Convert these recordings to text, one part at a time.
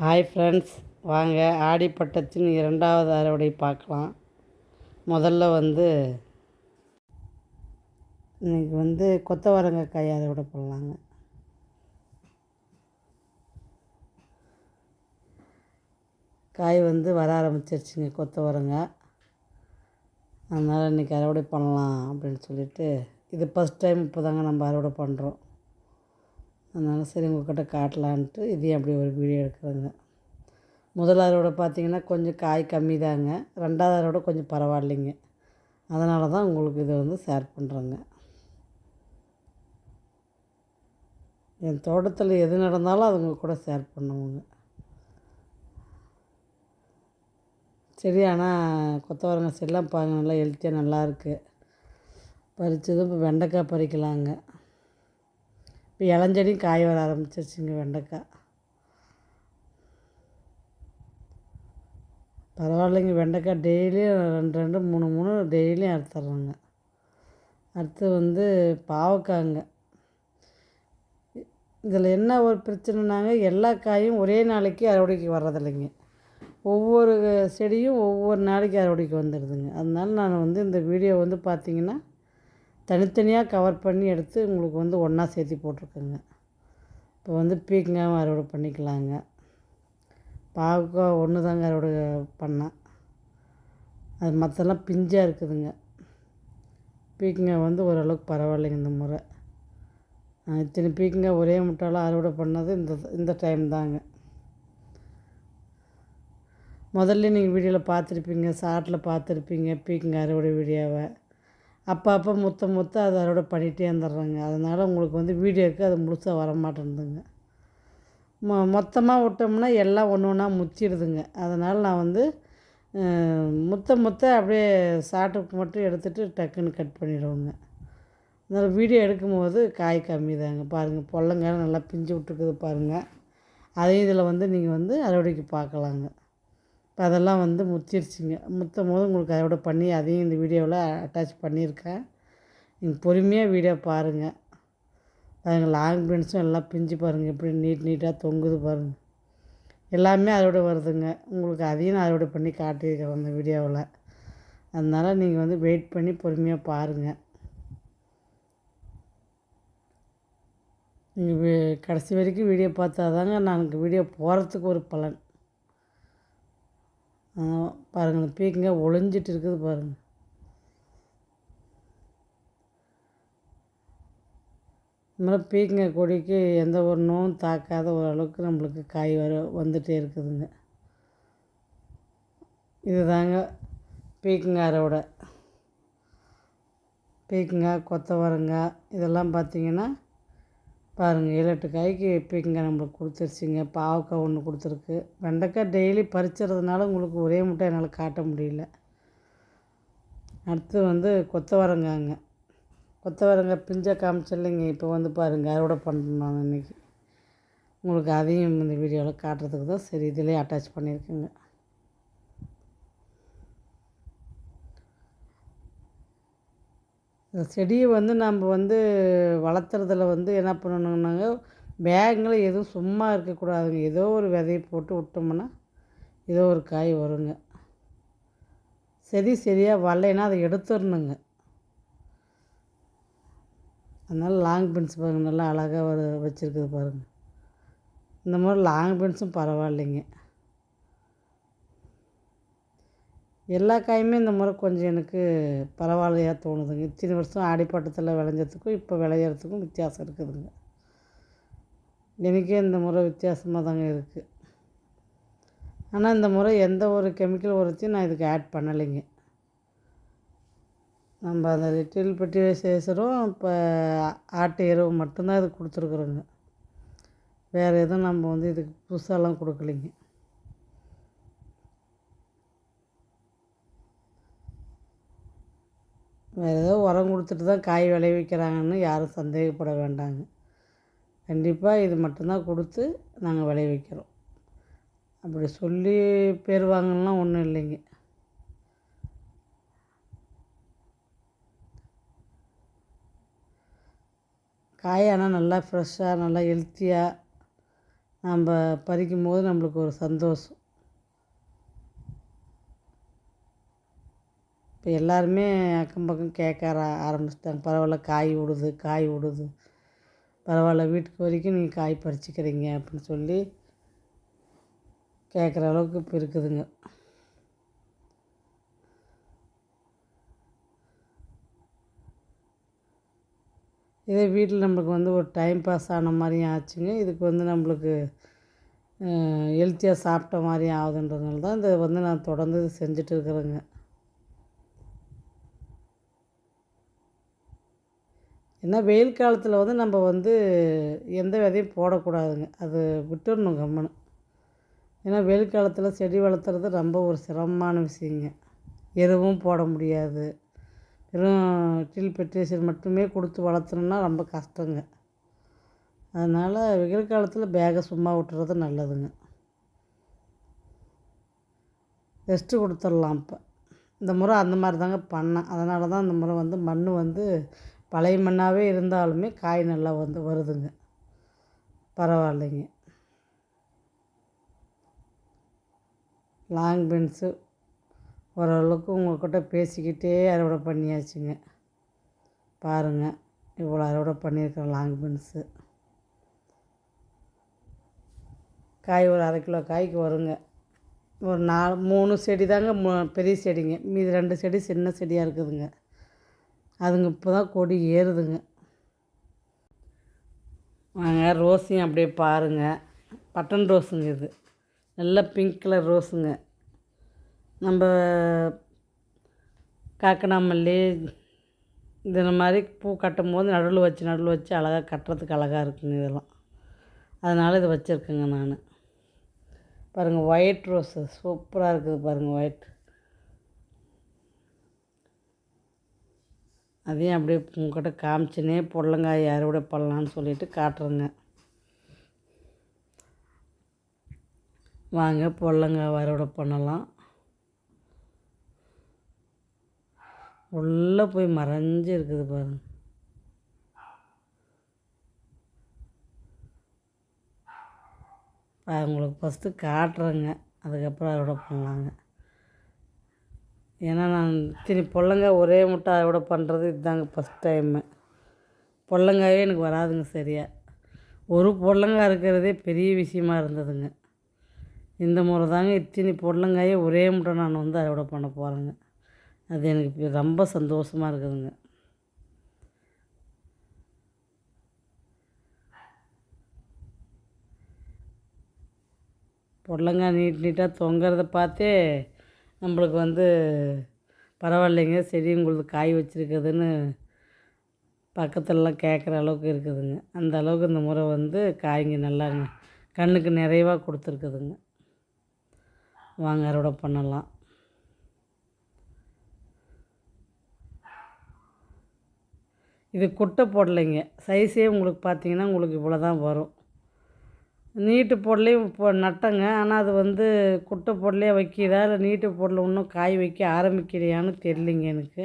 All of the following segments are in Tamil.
ஹாய் ஃப்ரெண்ட்ஸ் வாங்க ஆடிப்பட்டத்தின் இரண்டாவது அறுவடை பார்க்கலாம். முதல்ல வந்து இன்றைக்கி வந்து கொத்தவரங்காய் அறுவடை பண்ணலாங்க காய் வந்து வர ஆரம்பிச்சிருச்சுங்க கொத்தவரங்காய் அதனால் இன்றைக்கி அறுவடை பண்ணலாம் அப்படின்னு சொல்லிட்டு இது ஃபஸ்ட் டைம் இப்போ தாங்க நம்ம அறுவடை பண்ணுறோம் அதனால் சரி உங்கள்கிட்ட காட்டலான்ட்டு இதையும் அப்படி ஒரு வீடியோ எடுக்கிறேங்க. முதல் அறுவடை பார்த்தீங்கன்னா கொஞ்சம் காய் கம்மி தாங்க. ரெண்டாவது அறுவடை கொஞ்சம் பரவாயில்லைங்க. அதனால தான் உங்களுக்கு இதை வந்து ஷேர் பண்ணுறேங்க என் தோட்டத்தில் எது நடந்தாலும் அது உங்கள் கூட ஷேர் பண்ணுவோங்க. சரி ஆனால் கொத்தவரங்க செல்லாம் பாருங்க நல்லா ஹெல்த்தியாக நல்லாயிருக்கு பறித்ததும் இப்போ வெண்டைக்காய் பறிக்கலாங்க. இப்போ இளஞ்செடியும் காய் வர ஆரம்பிச்சிருச்சுங்க வெண்டைக்காய். பரவாயில்லைங்க வெண்டைக்காய் டெய்லியும் ரெண்டு ரெண்டு மூணு மூணு டெய்லியும் அறுத்துட்றோங்க. அடுத்து வந்து பாவக்காய்ங்க. இதில் என்ன ஒரு பிரச்சனைனாங்க எல்லா காயும் ஒரே நாளைக்கு அறுவடைக்கு வர்றதில்லைங்க. ஒவ்வொரு செடியும் ஒவ்வொரு நாளைக்கு அறுவடைக்கு வந்துடுதுங்க. அதனால நான் வந்து இந்த வீடியோ வந்து பார்த்திங்கன்னா தனித்தனியாக கவர் பண்ணி எடுத்து உங்களுக்கு வந்து ஒன்றா சேர்த்து போட்டிருக்கோங்க. இப்போ வந்து பீக்கங்காவும் அறுவடை பண்ணிக்கலாங்க. பாவக்காய் ஒன்று தாங்க அறுவடை பண்ணேன் அது மற்றெல்லாம் பிஞ்சாக இருக்குதுங்க. பீக்கங்காய் வந்து ஓரளவுக்கு பரவாயில்லைங்க இந்த முறை. இத்தனை பீக்கங்காய் ஒரே முட்டால் அறுவடை பண்ணது இந்த இந்த டைம் தாங்க. முதல்ல நீங்கள் வீடியோவில் பார்த்துருப்பீங்க ஷார்ட்டில் பார்த்துருப்பீங்க பீக்கங்காய் அறுவடை வீடியோவை. அப்போ அப்போ முத்த முத்த அதை அறுவடை பண்ணிகிட்டே வந்துடுறாங்க. அதனால் உங்களுக்கு வந்து வீடியோவுக்கு அது முழுசாக வர மாட்டேன்துங்க மொ மொத்தமாக விட்டோம்னா எல்லாம் ஒன்று ஒன்றா முத்திடுதுங்க. அதனால் நான் வந்து முத்த முத்த அப்படியே சாட்டுக்கு மட்டும் எடுத்துகிட்டு டக்குன்னு கட் பண்ணிவிடுவோங்க அதனால் வீடியோ எடுக்கும்போது காய் கம்மி தாங்க. பாருங்கள் பொல்லங்காய் நல்லா பிஞ்சு விட்டுருக்குது பாருங்கள் அதையும் இதில் வந்து நீங்கள் வந்து அறுவடைக்கு பார்க்கலாங்க. இப்போ அதெல்லாம் வந்து முத்திருச்சுங்க முத்தும் போது உங்களுக்கு அதோட பண்ணி அதையும் இந்த வீடியோவில் அட்டாச் பண்ணியிருக்கேன். நீங்கள் பொறுமையாக வீடியோ பாருங்கள் பாருங்கள் லாங் பீன்ஸும் எல்லாம் பிஞ்சு பாருங்கள் எப்படி நீட் நீட்டாக தொங்குது பாருங்கள் எல்லாமே அதோட வருதுங்க. உங்களுக்கு அதையும் நான் அறுவடை பண்ணி காட்டியிருக்கிறேன் அந்த வீடியோவில். அதனால் நீங்கள் வந்து வெயிட் பண்ணி பொறுமையாக பாருங்கள் நீங்கள் கடைசி வரைக்கும் வீடியோ பார்த்தா தாங்க நான் வீடியோ போகிறதுக்கு ஒரு பலன். பாருங்கள் அந்த பீக்கங்க ஒளிஞ்சிட்டு இருக்குது பாருங்கள் இந்த மாதிரி பீக்கங்க கொடிக்கு எந்த ஒரு நோயும் தாக்காத ஓரளவுக்கு நம்மளுக்கு காய் வர வந்துகிட்டே இருக்குதுங்க. இது தாங்க பீக்கங்காய் அரோடை பீக்கங்காய் கொத்தவரங்காய் இதெல்லாம் பார்த்திங்கன்னா பாருங்கள் ஏழு எட்டு காய்க்கு இப்போ இங்கே நம்மளுக்கு கொடுத்துருச்சிங்க. பாவக்காய் ஒன்று கொடுத்துருக்கு. வெண்டைக்காய் டெய்லி பறிச்சுறதுனால உங்களுக்கு ஒரே முட்டை என்னால் காட்ட முடியல. அடுத்து வந்து கொத்தவரங்காங்க. கொத்தவரங்காய் பிஞ்சை காமிச்சில்லைங்க இப்போ வந்து பாருங்கள் அறுவடை பண்ணுறோம் நான் இன்றைக்கி உங்களுக்கு அதையும் இந்த வீடியோவில் காட்டுறதுக்கு தான் சரி இதிலே அட்டாச் பண்ணியிருக்கேங்க. இந்த செடியை வந்து நம்ம வந்து வளர்த்துறதுல வந்து என்ன பண்ணணுன்னாங்க பேங்கில் எதுவும் சும்மா இருக்கக்கூடாதுங்க. ஏதோ ஒரு விதையை போட்டு விட்டோம்னா ஏதோ ஒரு காய் வருங்க. செடி சரியாக வரலைன்னா அதை எடுத்துடணுங்க. அதனால் லாங் பீன்ஸ் பாருங்கள் நல்லா அழகாக வர வச்சுருக்குது பாருங்கள் இந்த மாதிரி லாங் பீன்ஸும் பரவாயில்லைங்க. எல்லா காயுமே இந்த முறை கொஞ்சம் எனக்கு பரவாயில்லையாக தோணுதுங்க இத்தனை வருஷம் ஆடிப்பட்டத்தில் விளைஞ்சதுக்கும் இப்போ விளையிறதுக்கும் வித்தியாசம் இருக்குதுங்க. எனக்கே இந்த முறை வித்தியாசமாக தாங்க இருக்குது ஆனால் இந்த முறை எந்த ஒரு கெமிக்கல் உரத்தையும் நான் இதுக்கு ஆட் பண்ணலைங்க. நம்ம அந்த லிட்டில் பெட்டி சேசரும் இப்போ ஆட்டு எருவு மட்டும்தான் இது கொடுத்துருக்குறோங்க. வேறு எதுவும் நம்ம வந்து இதுக்கு புதுசாலாம் கொடுக்கலைங்க. வேறு ஏதோ உரம் கொடுத்துட்டு தான் காய் விளைவிக்கிறாங்கன்னு யாரும் சந்தேகப்பட வேண்டாங்க. கண்டிப்பாக இது மட்டும்தான் கொடுத்து நாங்கள் விளைவிக்கிறோம். அப்படி சொல்லி பேர் வாங்கலாம் ஒன்றும் இல்லைங்க. காய் ஆனால் நல்லா ஃப்ரெஷ்ஷாக நல்லா ஹெல்த்தியாக நம்ம பறிக்கும் போது நம்மளுக்கு ஒரு சந்தோஷம். இப்போ எல்லாருமே அக்கம் பக்கம் கேட்க ஆர ஆரம்பிச்சிட்டாங்க. பரவாயில்ல காய் விடுது காய் விடுது பரவாயில்ல வீட்டுக்கு வரைக்கும் நீங்கள் காய் பறிச்சிக்கிறீங்க அப்படின்னு சொல்லி கேட்குற அளவுக்கு இப்போ இருக்குதுங்க. இதே வீட்டில் நம்மளுக்கு வந்து ஒரு டைம் பாஸ் ஆன மாதிரியும் ஆச்சுங்க. இதுக்கு வந்து நம்மளுக்கு ஹெல்த்தியாக சாப்பிட்ட மாதிரியும் ஆகுதுன்றதுனால தான் இதை வந்து நான் தொடர்ந்து செஞ்சுட்டு இருக்கிறேங்க. ஏன்னா வெயில் காலத்தில் வந்து நம்ம வந்து எந்த விதையும் போடக்கூடாதுங்க. அது விட்டுடணும் கம்முன்னு ஏன்னா வெயில் காலத்தில் செடி வளர்த்துறது ரொம்ப ஒரு சிரமமான விஷயங்க. எருவும் போட முடியாது. வெறும் டில் பெட்ரேஷன் மட்டுமே கொடுத்து வளர்த்தணும்னா ரொம்ப கஷ்டங்க. அதனால் வெயில் காலத்தில் பேகை சும்மா விட்டுறது நல்லதுங்க. ரெஸ்ட்டு கொடுத்துடலாம் இப்போ. இந்த முறை அந்த மாதிரி தாங்க பண்ணேன். அதனால தான் இந்த முறை வந்து மண் வந்து பழைய மண்ணாகவே இருந்தாலுமே காய் நல்லா வந்து வருதுங்க. பரவாயில்லைங்க. லாங் பீன்ஸு ஓரளவுக்கு உங்கள்கிட்ட பேசிக்கிட்டே அறுவடை பண்ணியாச்சுங்க. பாருங்கள் இவ்வளோ அறுவடை பண்ணியிருக்கேன் லாங் பீன்ஸு. காய் ஒரு அரை கிலோ காய்க்கு வருங்க. ஒரு நாலு மூணு செடி தாங்க பெரிய செடிங்க. மீதி ரெண்டு செடி சின்ன செடியாக இருக்குதுங்க. அதுங்க இப்போ தான் கொடி ஏறுதுங்க. வாங்க ரோஸையும் அப்படியே பாருங்கள் பட்டன் ரோஸுங்க இது. நல்ல பிங்க் கலர் ரோஸுங்க. நம்ம காக்கனாமல்லி இந்த மாதிரி பூ கட்டும் போது நடுவில் வச்சு நடுவில் வச்சு அழகாக கட்டுறதுக்கு அழகாக இருக்குங்க இதெல்லாம். அதனால் இதை வச்சுருக்கேங்க நான். பாருங்கள் ஒயிட் ரோஸு சூப்பராக இருக்குது பாருங்கள் ஒயிட் அதையும் அப்படியே உங்கள்கிட்ட காமிச்சினே புடலங்காய் அறுவடை பண்ணலான்னு சொல்லிட்டு காட்டுறேங்க. வாங்க புடலங்காய் அறுவடை பண்ணலாம். உள்ளே போய் மறைஞ்சு இருக்குது பாருங்க அவங்களுக்கு ஃபஸ்ட்டு காட்டுறேங்க. அதுக்கப்புறம் அறுவடை பண்ணலாங்க. ஏன்னா நான் இத்தனி பொல்லங்க ஒரே முட்டை அறுவடை பண்ணுறது இதுதாங்க ஃபஸ்ட் டைமு பொல்லங்காயே எனக்கு வராதுங்க சரியாக ஒரு பொல்லங்காய் இருக்கிறதே பெரிய விஷயமா இருந்ததுங்க. இந்த முறை தாங்க இத்தனி பொல்லங்காயே ஒரே முட்டை நான் வந்து அறுவடை பண்ண போகிறேங்க அது எனக்கு ரொம்ப சந்தோஷமாக இருக்குதுங்க. பொடலங்காய் நீட் நீட்டாக தொங்குறத பார்த்தே நம்மளுக்கு வந்து பரவாயில்லைங்க. செடி உங்களுக்கு காய் வச்சுருக்குதுன்னு பக்கத்துலலாம் கேட்குற அளவுக்கு இருக்குதுங்க. அந்த அளவுக்கு இந்த முறை வந்து காய்ங்க நல்லா கண்ணுக்கு நிறைவாக கொடுத்துருக்குதுங்க. வாங்க அறுவடை பண்ணலாம். இது குட்டை போடலைங்க. சைஸே உங்களுக்கு பார்த்தீங்கன்னா உங்களுக்கு இவ்வளோ தான் வரும். நீட்டு பொருளையும் இப்போ நட்டங்க. ஆனால் அது வந்து குட்டை பொருளையே வைக்கிதா இல்லை நீட்டு பொருள் இன்னும் காய் வைக்க ஆரம்பிக்கிறியான்னு தெரியலிங்க எனக்கு.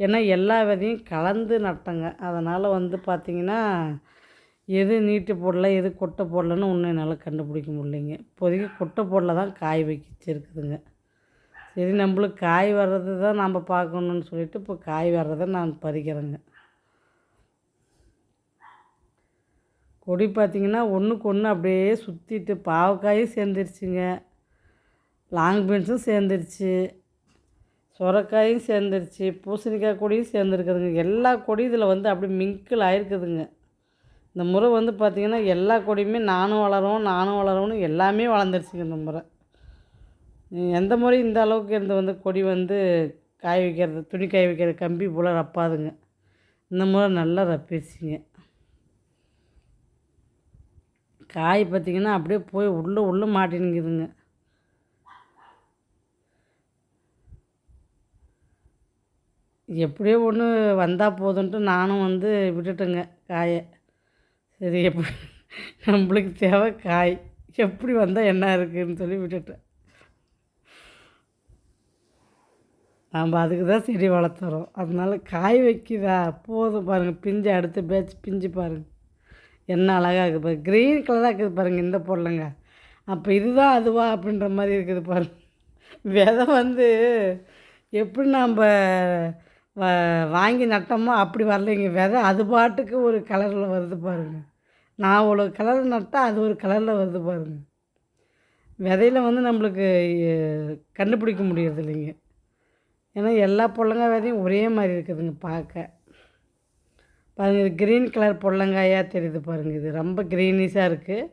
ஏன்னா எல்லா விதையும் கலந்து நட்டங்க. அதனால் வந்து பார்த்திங்கன்னா எது நீட்டு பொடலை எது கொட்டை பொடலைன்னு ஒன்றும் என்னால் கண்டுபிடிக்க முடியலைங்க. இப்போதைக்கு கொட்டை பொடலை தான் காய் வைக்கிச்சிருக்குதுங்க சரி நம்மளுக்கு காய் வர்றது தான் நம்ம பார்க்கணுன்னு சொல்லிட்டு இப்போ காய் வர்றதை நான் பறிக்கிறேங்க. கொடி பார்த்திங்கன்னா ஒன்றுக்கு ஒன்று அப்படியே சுற்றிட்டு பாவக்காயும் சேர்ந்துருச்சுங்க. லாங் பீன்ஸும் சேர்ந்துருச்சு. சுரக்காயும் சேர்ந்துருச்சு. பூசணிக்காய் கொடியும் சேர்ந்துருக்குதுங்க. எல்லா கொடியும் இதில் வந்து அப்படி மிங்கிள் ஆயிருக்குதுங்க. இந்த முறை வந்து பார்த்திங்கன்னா எல்லா கொடியுமே நானும் வளரும் நானும் வளரும்னு எல்லாமே வளர்ந்துருச்சுங்க இந்த முறை. எந்த முறை இந்த அளவுக்கு இருந்து வந்து கொடி வந்து காய வைக்கிறது துணி காய வைக்கிறது கம்பி போல் ரப்பாதுங்க. இந்த முறை நல்லா ரப்பிடுச்சிங்க காய் பார்த்திங்கன்னா அப்படியே போய் உள்ளே உள்ளே மாட்டினுங்குதுங்க எப்படியோ ஒன்று வந்தால் போதுன்ட்டு நானும் வந்து விட்டுட்டேங்க காயை. சரி எப்படி நம்மளுக்கு தேவை காய். எப்படி வந்தால் என்ன இருக்குதுன்னு சொல்லி விட்டுட்டேன். நாம் அதுக்கு தான் செடி வளர்த்துறோம். அதனால காய் வைக்குதா? போதும் பாருங்கள் பிஞ்சு அடுத்த பேட்ச் பிஞ்சு பாருங்கள் என்ன அழகாக இருக்குது பாரு. க்ரீன் கலராக இருக்குது பாருங்கள் இந்த பொருளுங்க. அப்போ இதுதான் அதுவா அப்படின்ற மாதிரி இருக்குது பாருங்க விதை வந்து எப்படி நம்ம வ வாங்கி நட்டோமோ அப்படி வரலைங்க. விதை அது பாட்டுக்கு ஒரு கலரில் வருது பாருங்கள் நான் அவ்வளோ கலரில் நட்டால் அது ஒரு கலரில் வருது பாருங்கள் விதையில வந்து நம்மளுக்கு கண்டுபிடிக்க முடியறது இல்லைங்க ஏன்னா எல்லா பொடலங்காய் விதையும் ஒரே மாதிரி இருக்குதுங்க பார்க்க. பாருங்கள் இது க்ரீன் கலர் பொடலங்காயாக தெரியுது பாருங்கள் இது ரொம்ப க்ரீனிஷாக இருக்குது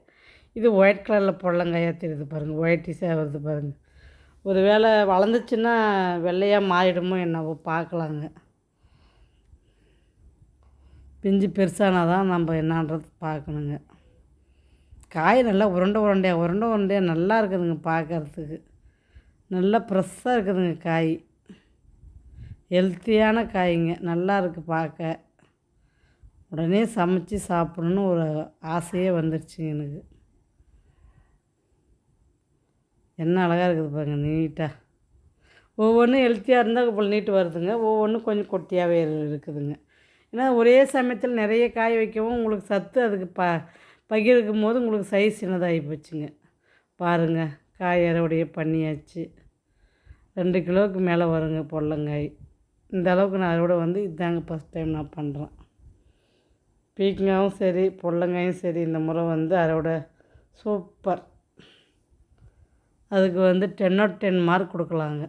இது ஒயிட் கலரில் பொடலங்காயாக தெரியுது பாருங்கள் ஒயிட்டிஷாக வருது பாருங்கள் ஒரு வேளை வளர்ந்துச்சுன்னா வெள்ளையாக மாறிடுமோ என்னவோ பார்க்கலாங்க. பிஞ்சு பெருசானால் தான் நம்ம என்னன்றது பார்க்கணுங்க. காய் நல்லா உருண்டை உருண்டையாக உருண்டை உருண்டையாக நல்லா இருக்குதுங்க பார்க்கறதுக்கு. நல்லா ஃப்ரெஷ்ஷாக இருக்குதுங்க காய். ஹெல்த்தியான காய்ங்க நல்லா இருக்குது பார்க்க. உடனே சமைச்சு சாப்பிடணுன்னு ஒரு ஆசையே வந்துருச்சுங்க எனக்கு. என்ன அழகாக இருக்குது பாருங்க நீட்டாக ஒவ்வொன்றும் ஹெல்த்தியாக இருந்தால் இப்போ நீட்டு வருதுங்க. ஒவ்வொன்றும் கொஞ்சம் கொட்டியாகவே இருக்குதுங்க. ஏன்னா ஒரே சமயத்தில் நிறைய காய் வைக்கவும் உங்களுக்கு சத்து அதுக்கு ப பகிர்க்கும் போது உங்களுக்கு சைஸ் சின்னதாகி போச்சுங்க. பாருங்கள் காய் அறுவடைய பண்ணியாச்சு. ரெண்டு கிலோவுக்கு மேலே வருங்க பொடலங்காய் இந்த அளவுக்கு நான் அறுவடை வந்து இதாங்க ஃபஸ்ட் டைம் நான் பண்ணுறேன் பீக்கங்காயும் சரி பொடலங்காயும் சரி இந்த முறை வந்து அறுவடை சூப்பர். அதுக்கு வந்து டென் அவுட் டென் மார்க் கொடுக்கலாங்க.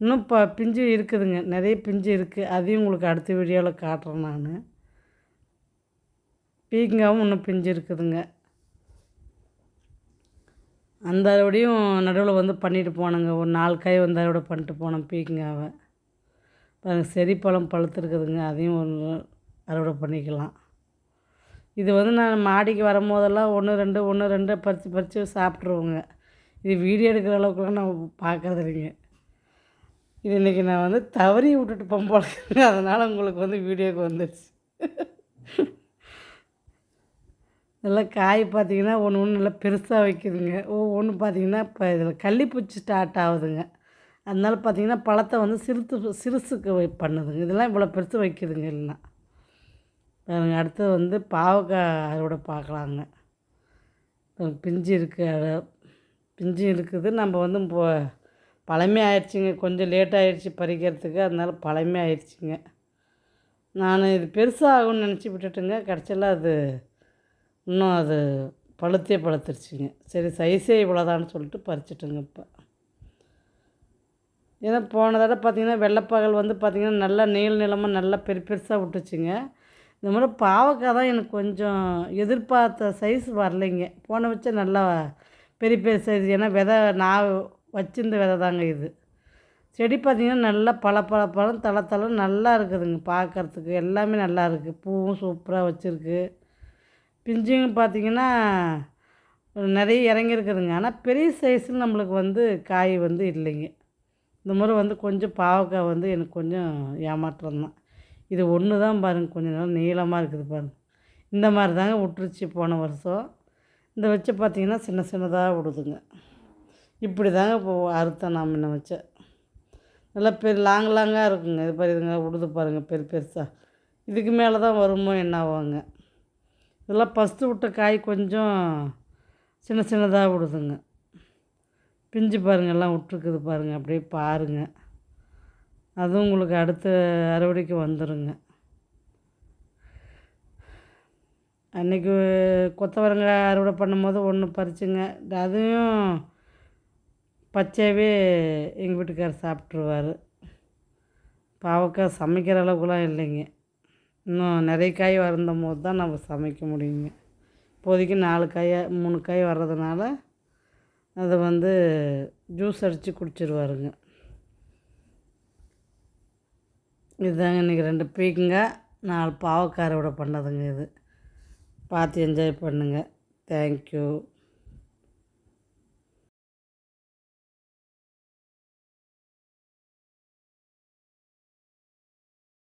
இன்னும் ப பிஞ்சு இருக்குதுங்க. நிறைய பிஞ்சு இருக்குது அதையும் உங்களுக்கு அடுத்த வீடியோவில் காட்டுறேன் நான். பீக்கங்காவும் இன்னும் பிஞ்சு இருக்குதுங்க. அந்த அறுவடையும் நடுவில் வந்து பண்ணிட்டு போனேங்க. ஒரு நாலு காய் வந்து அறுவடை பண்ணிட்டு போனேன் பீக்கங்காவை. செரிப்பழம் பழுத்துருக்குதுங்க. அதையும் ஒரு அறுவடை பண்ணிக்கலாம். இது வந்து நான் மாடிக்கு வரும்போதெல்லாம் ஒன்று ரெண்டு ஒன்று ரெண்டு பறித்து பறித்து சாப்பிட்ருவோங்க இது வீடியோ எடுக்கிற அளவுக்குலாம் நான் பார்க்கறது இல்லைங்க. இது இன்றைக்கி நான் வந்து தவறி விட்டுட்டு போகும் அதனால் உங்களுக்கு வந்து வீடியோக்கு வந்துடுச்சு நல்லா காய் பார்த்தீங்கன்னா ஒன்று ஒன்று நல்லா பெருசாக வைக்குதுங்க. ஒவ்வொன்று பார்த்தீங்கன்னா இப்போ இதில் கள்ளிப்பூச்சி ஸ்டார்ட் ஆகுதுங்க. அதனால பார்த்தீங்கன்னா பழத்தை வந்து சிறுத்து சிறுசுக்கு பண்ணுதுங்க. இதெல்லாம் இவ்வளோ பெருசு வைக்குதுங்க இல்லைன்னா அடுத்தது வந்து பாவக்காய் அறுவடை பார்க்கலாங்க. பிஞ்சு இருக்குது பிஞ்சு இருக்குது. நம்ம வந்து இப்போ பழமே ஆயிடுச்சுங்க. கொஞ்சம் லேட் ஆயிடுச்சு பறிக்கிறதுக்கு. அதனால பழமே ஆயிடுச்சுங்க. நான் இது பெருசாகும்னு நினச்சி விட்டுட்டுங்க. கடைசியில் அது இன்னும் அது பழுத்தே பழுத்துருச்சுங்க. சரி சைஸே இவ்வளோதான்னு சொல்லிட்டு பறிச்சிட்டுங்க இப்போ. ஏன்னா போன தடவை பார்த்திங்கன்னா வெள்ளைப்பகல் வந்து பார்த்திங்கன்னா நல்லா நீள் நிலமாக நல்லா பெரு பெருசாக விட்டுச்சுங்க. இந்த முறை பாவக்காய் தான் எனக்கு கொஞ்சம் எதிர்பார்த்த சைஸ் வரலைங்க. போன வச்ச நல்லா பெரிய பெரிய சைஸ் ஏன்னா விதை நான் வச்சிருந்த விதை தாங்க இது. செடி பார்த்திங்கன்னா நல்லா பல பல பழம் தலை தளம் நல்லா இருக்குதுங்க பார்க்கறதுக்கு எல்லாமே நல்லா இருக்குது பூவும் சூப்பராக வச்சுருக்கு. பிஞ்சுங்க பார்த்திங்கன்னா நிறைய இறங்கியிருக்குதுங்க. ஆனால் பெரிய சைஸில் நம்மளுக்கு வந்து காய் வந்து இல்லைங்க. இந்த முறை வந்து கொஞ்சம் பாவக்காய் வந்து எனக்கு கொஞ்சம் ஏமாற்றம் தான். இது ஒன்று தான் பாருங்க கொஞ்சம் நாள் நீளமாக இருக்குது பாருங்கள் இந்த மாதிரி தாங்க விட்டுருச்சு போன வருஷம். இந்த வச்சு பார்த்திங்கன்னா சின்ன சின்னதாக விடுதுங்க இப்படி தாங்க இப்போ அறுத்தேன் நான் முன்ன வச்ச. நல்லா பெரிய லாங் லாங்காக இருக்குங்க. இது பாரு இதுங்க விடுது பாருங்கள் பெரு பெருசாக இதுக்கு மேலே தான் வருமோ என்ன ஆவாங்க இதெல்லாம் ஃபஸ்ட்டு விட்ட காய் கொஞ்சம் சின்ன சின்னதாக விடுதுங்க பிஞ்சு பாருங்க எல்லாம் விட்ருக்குது பாருங்கள் அப்படியே பாருங்கள் அதுவும் உங்களுக்கு அடுத்த அறுவடைக்கு வந்துடுங்க அன்றைக்கி கொத்தவரங்காய் அறுவடை பண்ணும்போது ஒன்று பறிச்சுங்க. அதையும் பச்சையாகவே எங்கள் வீட்டுக்கார் சாப்பிட்ருவார் பாவக்காய் சமைக்கிற அளவுக்குலாம் இல்லைங்க. இன்னும் நிறைய காய் வருந்த போது தான் நம்ம சமைக்க முடியுங்க. இப்போதைக்கு நாலு காய் மூணு காய் வர்றதுனால அதை வந்து ஜூஸ் அடித்து குடிச்சிருவாருங்க. இதுதாங்க இன்றைக்கி ரெண்டு பீக்குங்க. நாலு பாவக்காரோட பண்ணதுங்க இது. பார்த்து என்ஜாய் பண்ணுங்கள் தேங்க்யூ